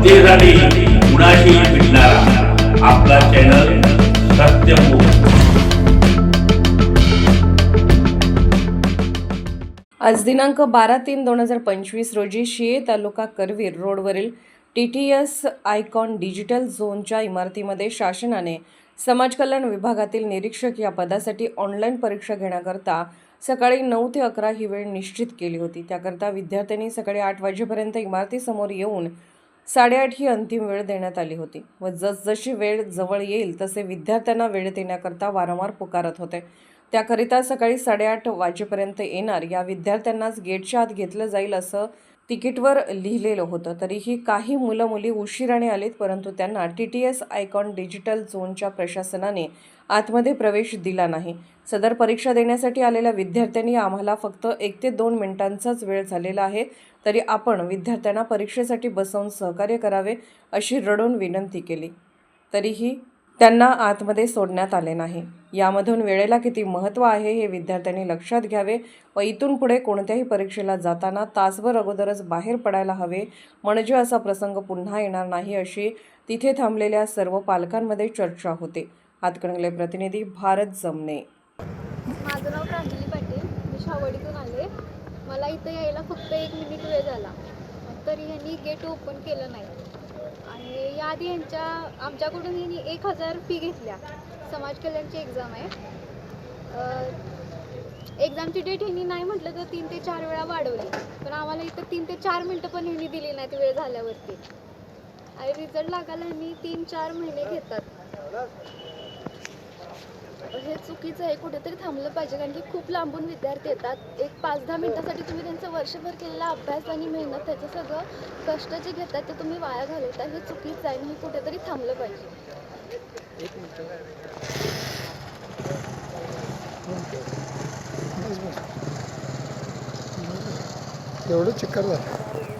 जनतेसाठी कुणाशी भेटणारा आपला चॅनल सत्यमुख आज दिनांक बारा तीन दोन हजार पंचवीस रोजी शिये तालुका करवीर रोडवरील T T S icon digital झोनच्या इमारतीमध्ये शासनाने समाज कल्याण विभागातील निरीक्षक या पदासाठी ऑनलाईन परीक्षा घेण्याकरता सकाळी नऊ ते अकरा ही वेळ निश्चित केली होती. त्याकरता विद्यार्थ्यांनी सकाळी आठ वाजेपर्यंत इमारतीसमोर येऊन साडेआठ ही अंतिम वेळ देण्यात आली होती व जसजशी वेळ जवळ येईल तसे विद्यार्थ्यांना वेळ देण्याकरता वारंवार पुकारत होते. त्याकरिता सकाळी साडेआठ वाजेपर्यंत येणार या विद्यार्थ्यांनाच गेटच्या आत घेतलं जाईल असं तिकीटवर लिहिलेलं होतं. तरीही काही मुलं मुली उशिराने आलीत परंतु त्यांना T T S icon digital झोनच्या प्रशासनाने आतमध्ये प्रवेश दिला नाही. सदर परीक्षा देण्यासाठी आलेल्या विद्यार्थ्यांनी आम्हाला फक्त एक ते दोन मिनिटांचाच वेळ झालेला आहे तरी आपण विद्यार्थ्यांना परीक्षेसाठी बसवून सहकार्य करावे अशी रडून विनंती केली. तरीही त्यांना आतमध्ये सोडण्यात आले नाही. यामधून वेळेला किती महत्त्व आहे हे विद्यार्थ्यांनी लक्षात घ्यावे व इथून पुढे कोणत्याही परीक्षेला जाताना तासभर अगोदरच बाहेर पडायला हवे. म्हणजे असा प्रसंग पुन्हा येणार नाही अशी तिथे थांबलेल्या सर्व पालकांमध्ये चर्चा होते. हातकणंगले प्रतिनिधी भारत जमणे माझं नाव प्रांजली पाटील. मी शावडीतून आले. मला इथं यायला फक्त एक मिनिट वेळ झाला. तरी यांनी गेट ओपन केलं नाही. आणि याआधी यांच्या आमच्याकडून यांनी एक हजार फी घेतल्या. समाज कल्याणची एक्झाम आहे. एक्झामची डेट यांनी नाही म्हटलं तर तीन ते चार वेळा वाढवली. पण आम्हाला इथं तीन ते चार मिनटं पण यांनी दिली नाहीत वेळ झाल्यावरती. आणि रिझल्ट लागायला यांनी तीन चार महिने घेतात. हे चुकीचं आहे कुठेतरी थांबलं पाहिजे कारण की खूप लांबून विद्यार्थी येतात. एक पाच दहा मिनिटासाठी तुम्ही त्यांचं वर्षभर केलेला अभ्यास आणि मेहनत त्याचं सगळं कष्ट जे घेतात ते तुम्ही वाया घालवता हे चुकीचं आहे आणि हे कुठेतरी थांबलं पाहिजे. एवढं चिक्कर झालं.